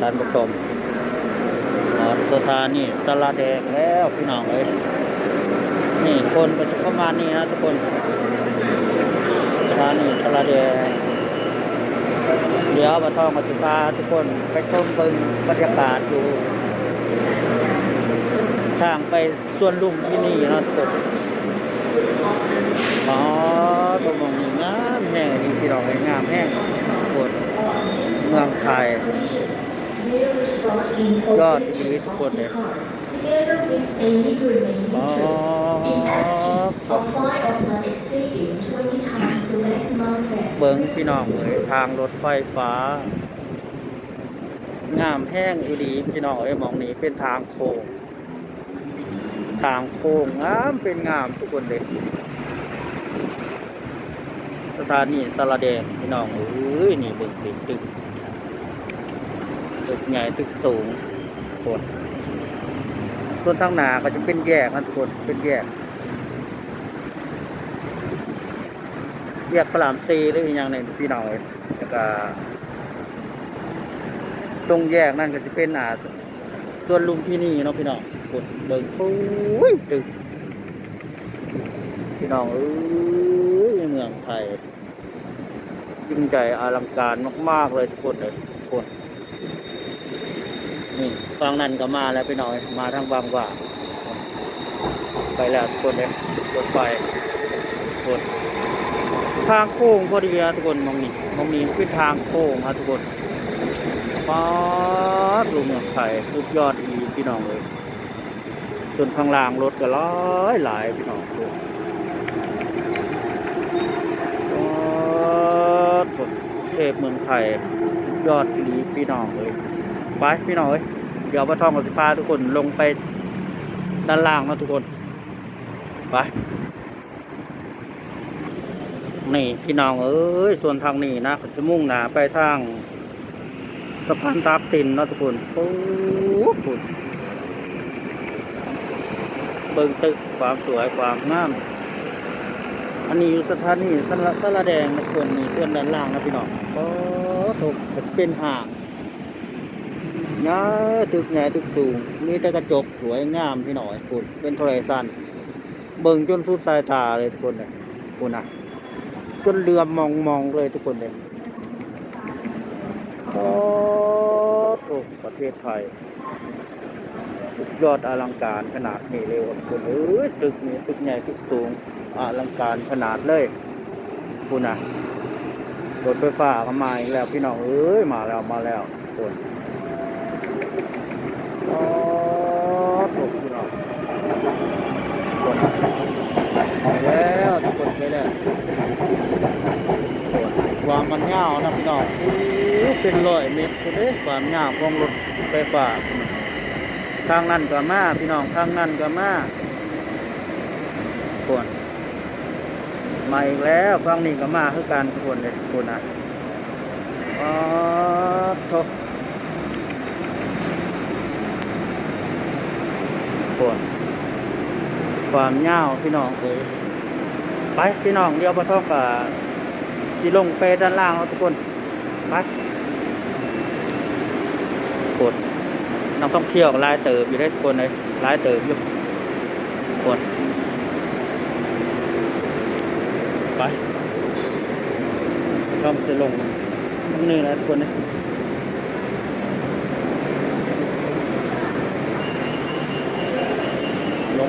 ท่านผู้ชมหอสถานีสลาแดงแล้วพี่น้องเอ้ยนี่คนก็จะประมาณนี้นะทุกคนสถานีสลาแดงเดี๋ยวมาท่องมาสิพาทุกคนไปชมเบิ่งบรรยากาศอยู่ทางไปส่วนลุมที่นี่นะทุกคนอ๋อตรงนี้งามแห้งนี่พี่น้องเอ้ยงามแห้งปวดเมืองไทย ยอดดีทุกคนเลย Together with any remaining อ๋อ trips, in addition, a flight of not exceeding 20 times the maximum fare. เบิ่งพี่น้องเลยทางรถไฟฟ้างามแห้งอยู่ดีพี่น้องเอ้ยมองนี้เป็นทางโค้งทางโค้งงามเป็นงามทุกคนเลยสถานีสระแดงพี่น้องเอ้ยนี่เบิ่งตึกตึก ตึกใหญ่ตึกสูงคตรส่วนทางหน้าก็จะเป็นแยกนะทุกคนเป็นแยก แยกพระรามซีหรืออย่างหนึ่งพี่น้องเอ้ยแล้วก็ตรงแยกนั่นก็จะเป็นอ่าส่วนลุมที่นี่เนาะพี่น้องกดเบิ่งปุ้ยตึกพี่น้องเอ้ยเมืองไทยยิ่งใหญ่อลังการมากๆเลยทุกคนเลยทุกคน นี่ฟังนั่นก็มาแล้วพี่น้องเอ้ยมาทางบางหว่า ไปแล้วทุกคนเลยรถไฟกดทางโค้งพอดีนะทุกคนมองนี่มองนี่เป็นทางโค้งนะทุกคนป๊าดลุงเมืองไทยสุดยอดอีพี่น้องเลยส่วนข้างล่างรถก็หลายหลายพี่น้องดูป๊าดสุดเทพเมืองไทยสุดยอดอีพี่น้องเลย ไปพี่น้องเอ้ยเดี๋ยวมาท่องกับสิพาทุกคนลงไปด้านล่างนะทุกคน ไป นี่พี่น้องเอ้ยส่วนทางนี้นะก็จะมุ่งหนาไปทางสะพานตากสินนะทุกคนโอ้โหเบิ่งตึกความสวยความงาม อันนี้อยู่สถานีสระสระแดงนะทุกคนนี่ส่วนด้านล่างนะพี่น้องโอ้ถูกจะเป็นห่าง นาตึกใหญ่ตึกสูง มีแต่กระจกสวยงามพี่หน้อยคุณเป็นโทรศัพท์เบิ่งจนสุดสายตาเลยทุกคนเลยคุณนะจนเรือมองมองเลยทุกคนเลยโอ้โหประเทศไทยสุดยอดอลังการขนาดนี้เลยว่ะทุกคนเอ้ยตึกนี่ตึกใหญ่ตึกสูงอลังการขนาดเลยคุณน่ะรถไฟฟ้าก็มาอีกแล้วพี่น้องเอ้ยมาแล้วมาแล้วทุกคน โอ้โหพี่น้องทุกคนไปแล้วทุกคนไปแล้วความมันยาวนะพี่น้องอู้เป็นร้อยเมตรคุณเด้ความยาวของรถไฟฟ้าทางนั้นก็มาพี่น้องทางนั้นก็มาควรมาอีกแล้วฟังนี้ก็มาคือการควรเลยคุณนะอ๋อโทค วรความยาวพี่น้องเอ้ยไปพี่น้องเดี๋ยวพอท้องกับสิลงไปด้านล่างแล้วทุกคนไปกดนักท่องเที่ยวลายเติบอยู่ได้ทุกคนเลยลายเติบอยู่กดไปก็จะลงนี่นะทุกคนนะลง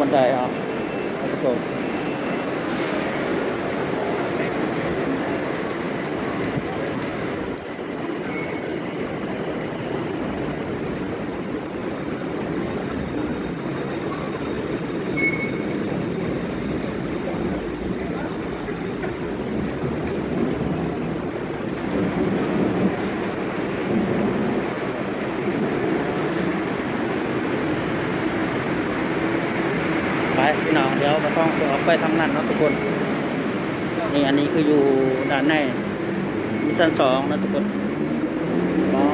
บันไดเอาทุกคนไปพี่น้องเดี๋ยวมาต้องออก ไปทางนั้นเนาะทุกคน นี่อันนี้คืออยู่ด้านในมีชั้นสองนะทุกคนอ๋อ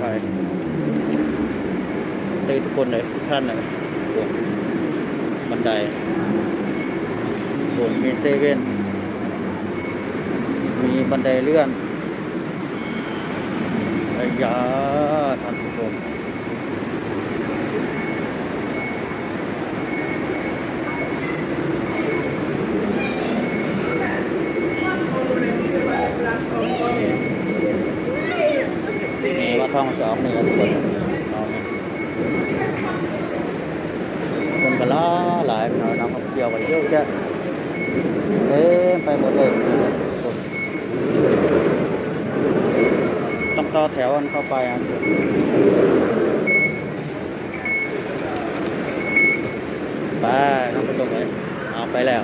ไปเลยทุกคนเลยทุกท่านเลยบนบันไดบนมีเซเว่นมีบันไดเลื่อนไปยาท่านผู้ชมนี่ว่าท่องสองนี่ครับทุกคนเอาเนี่ยคนก็ล้าหลายพี่น้องนักท่อง เยวกันเยอะแยะเต็มไปหมดเลยต้องต่อแถวกันเข้าไปอะไปน้องประตูเลยเอาไปแล้ว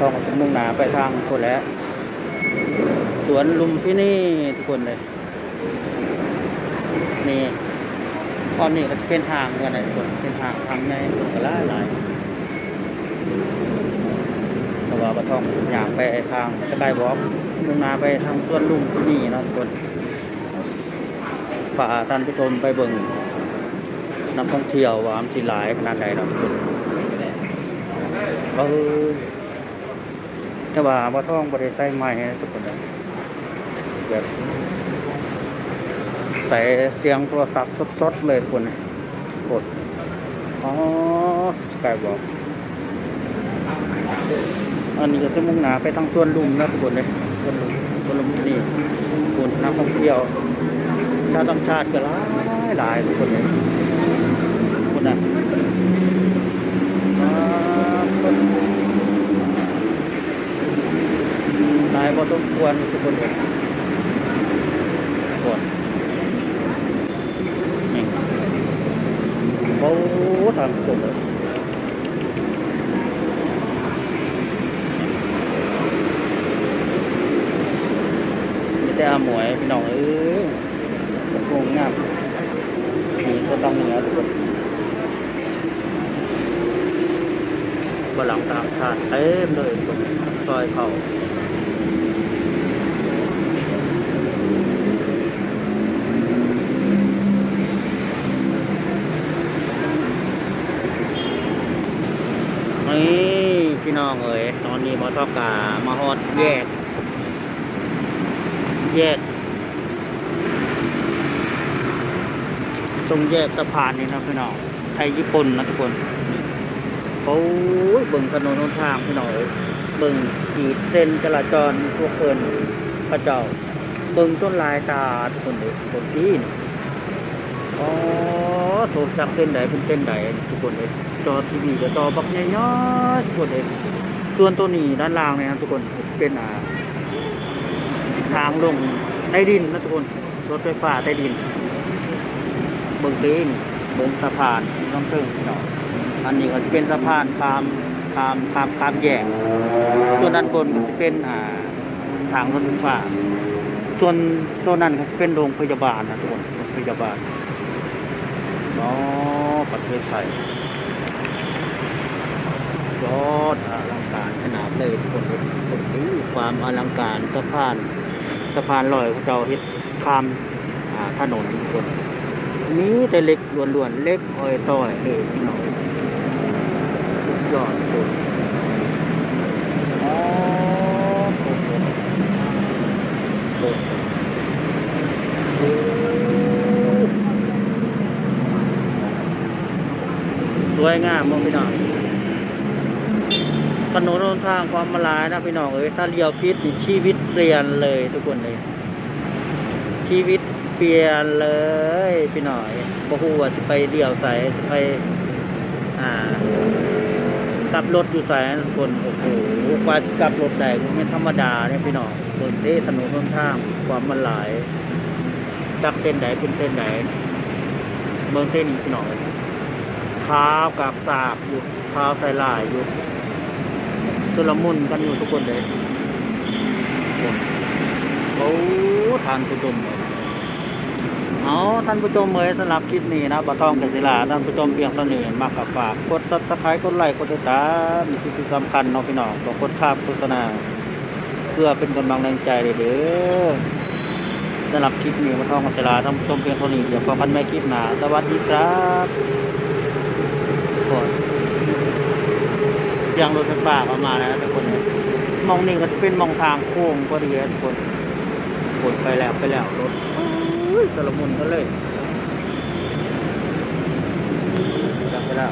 ต้องมุ่งหนาไปทางคนแล้ว สวนลุมที่นี่ทุกคนเลย นี่ตอนนี้ก็จะเป็นทางกันเลยทุกคนเป็นทางทางในก็หลายหลาย เพราะว่าปะทองอยากไปทางสกายวอล์กมุ่งหนาไปทางสวนลุมที่นี่เนาะทุกคนฝ่าท่านผู้ชมไปเบิ่งนักท่องเที่ยวว่ามันสิหลายขนาดใดเนาะทุกคนเออแต่ว่าบ่ท่องบ่ได้ใส่ไม้ทุกคนนะแบบใส่เสียงโทรศัพท์สดๆเลยทุกคนกด อ๋อสกายบอก อันนี้ก็จะมุ่งหนาไปทางสวนลุมนะทุกคนเลยสวนลุมสวนลุมที่นี่คนนักท่องเที่ยว ชาวต่างชาติก็หลายหลายทุกคนเลยคนน่ะมาคนหลายพอสมควรทุกคนเลยกดนี่โอ้ทางจบเลย แต่อาหมวยพี่น้องเอ้ยผมคงงามมีก็ต้องเหนือทุกคนบหลังตามทานเต็มเลยตรงซอยเขานี่พี่น้องเอ๋ยตอนนี้มอทอกามาฮอดแยก แยก ตรงแยกสะพานนี่นะพี่น้องไทยญี่ปุ่นนะทุกคนโอ้ยเบิ่งถนนหนทางพี่น้องเบิ่งขีดเส้นจราจรพวกเพิ่นพระเจ้าเบิ่งต้นลายตาทุกคนเลยบนที่นี่อ๋อโทรศัพท์เส้นใดเป็นเส้นใดทุกคนเลยจอทีวีกับจอบักใหญ่ๆทุกคนเลยส่วนตัวนี้ด้านล่างเนี่ยทุกคนเป็นอ่า ทางลงใต้ดินนะทุกคนรถไฟฟ้าใต้ดิน เบิ่งเองเบิ่งสะพานน้องเพิ่งพี่น้องอันนี้ก็จะเป็นสะพานข้ามข้ามข้ามข้ามแยกส่วนด้านบนก็จะเป็นอ่าทางรถไฟฟ้า ส่วนตัวนั้นก็จะเป็นโรงพยาบาลนะทุกคนโรงพยาบาลเนาะประเทศไทยยอดอลังการขนาดเลยทุกคนเลยคนดูความอลังการสะพาน สะพานลอยเขาเจ้าเฮ็ดข้ามถนนทุกคนมีแต่เล็กล้วนๆเล็กอ้อยต้อยเลยพี่น้องสุดยอดสุดสวยงามมองพี่น้อง ถนนหนทางความมาลายนะพี่น้องเอ้ยถ้าเลี้ยวพิษชีวิตเปลี่ยนเลยทุกคนเลยชีวิตเปลี่ยนเลยพี่หน่อยบ่ฮู้ว่าสิไปเดี่ยวใส่สิไป อ่ากลับรถอยู่ใส่ทุกคนโอ้โหกว่าสิกลับรถได้ก็ไม่ธรรมดาเนี่ยพี่น้องเปิดเด้ถนนหนทางความมันหลายจักเส้นใดเป็นเส้นใดเมืองเส้นนี้พี่น้องข้าวกับสากอยู่ข้าวใส่ลายอยู่ สุลมุนกันอยู่ทุกคนเลยโอ้ทานผู้ชมเอาท่านผู้ชมเลยสำหรับคลิปนี้นะบะทองกศิลาท่านผู้ชมเพียงเท่านี้มากกับฝากกดซับสไครต์กดไลค์กดติดตามมีสิ่งสำคัญเนาะพี่น้องต้องกดข้ามโฆษณาเพื่อเป็นกำลังแรงใจเด้อสำหรับคลิปนี้บะทองกศิลาท่านผู้ชมเพียงเท่านี้เดี๋ยวพบกันใหม่คลิปหน้าสวัสดีครับก่อน ยังรถไฟฟ้าเข้ามาณนะทุกคนมองนี่ก็จะเป็นมองทางโค้งพอดีนะทุกคนกดไปแล้วไปแล้วรถสลมุนก็เลยจับไปแล้ว